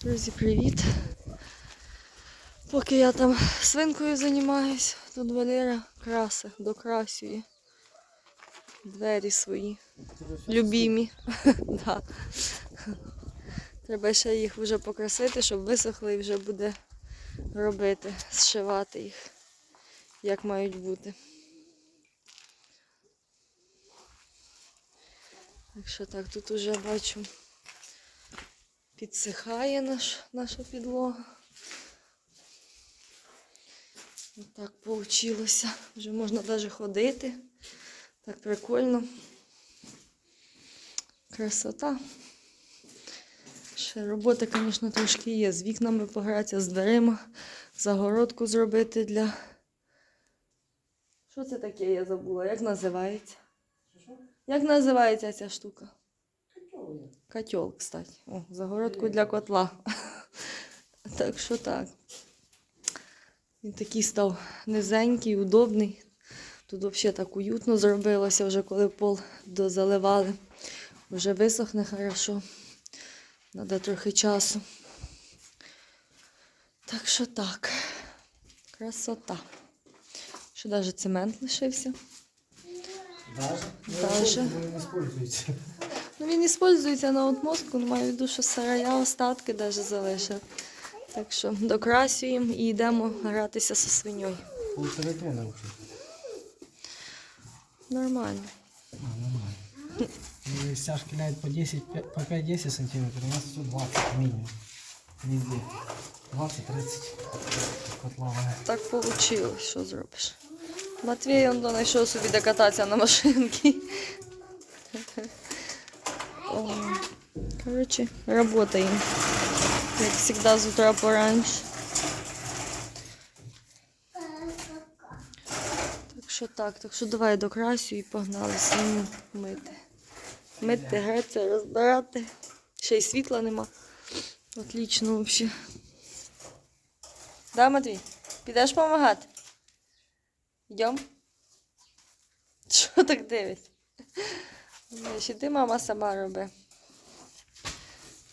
Друзі, привіт! Поки я там свинкою займаюсь, тут Валера краси, докрасює двері свої. Любімі. да. Треба ще їх вже покрасити, щоб висохли і вже буде робити, зшивати їх, як мають бути. Так що так, тут уже бачу, підсихає наш, наша підлога. Так вийшло. Вже можна навіть ходити. Так прикольно. Красота. Ще робота, звісно, трошки є. З вікнами погратися, з дверима, загородку зробити для. Що це таке, я забула? Як називається? Як називається ця штука? Котел, кстати. О, загородку для котла. Так що так. Він такий став низенький, удобний. Тут взагалі так уютно зробилося, вже коли пол дозаливали. Вже висохне хорошо. Треба трохи часу. Так що так. Красота. Що навіть цемент лишився. Даже? Даже. Ну, він використовується на отмостку, але маю в виду, що сарая остатки навіть залишив. Так що докрасюємо і йдемо гратися зі свиньою. Нормально. А, нормально. Ну, Стяжки ляют по 10, по 5-10 сантиметров, у нас тут 20 минимум. Везде. 20-30 котловая. Так вийшло, що зробиш. Матвій он знайшов собі де кататися на машинці. Коротше, працюємо. Як завжди з утра пораньше. Так що так, так що давай докрасю і погнали свиню мити. Мити, гратися, розбирати. Ще й світла нема. Отлично взагалі. Да, Матвій? Підеш допомагати? Йдем? Що так дивись? Іди мама сама роби.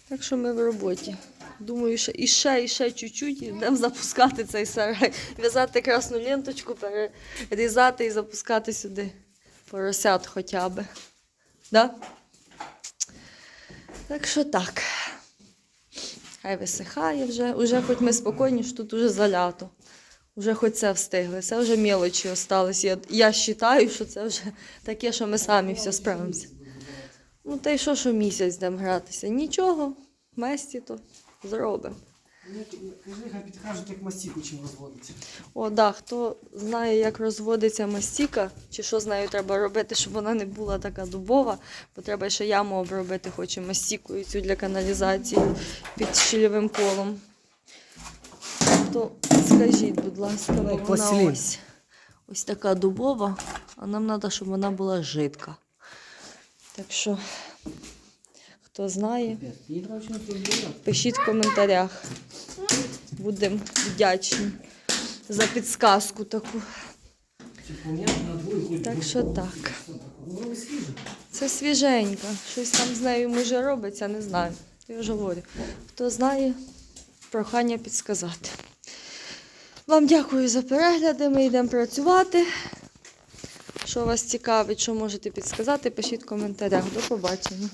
Так що ми в роботі. Думаю, що і ще, і ще чуть-чуть і будемо запускати цей сарай. В'язати красну ленточку, перерізати і запускати сюди поросят хоча б. Да? Так що так. Хай висихає вже. Уже хоч ми спокійні, що тут уже залято. Уже хоч це встигли. Це вже мелочі остались. Я, я вважаю, що це вже таке, що ми самі все справимося. Ну, та й що, що місяць йдемо гратися? Нічого, месті то зробимо. Кажи, хай підкажуть, як мастіку чим розводиться. О, да, хто знає, як розводиться мастіка, чи що з нею треба робити, щоб вона не була така дубова, бо треба ще яму обробити, хоче мастікою цю для каналізації під щільовим колом. То скажіть, будь ласка, Як вона пластилін. ось, ось така дубова, а нам треба, щоб вона була жидка. Так що, хто знає, пишіть в коментарях. Будемо вдячні за підсказку таку. Так що так. Ну. Це свіженька. Щось там з нею може робиться, не знаю. Я вже говорю. Хто знає, прохання підсказати. Вам дякую за перегляди. Ми йдемо працювати. Що вас цікавить, що можете підсказати, пишіть в коментарях. До побачення.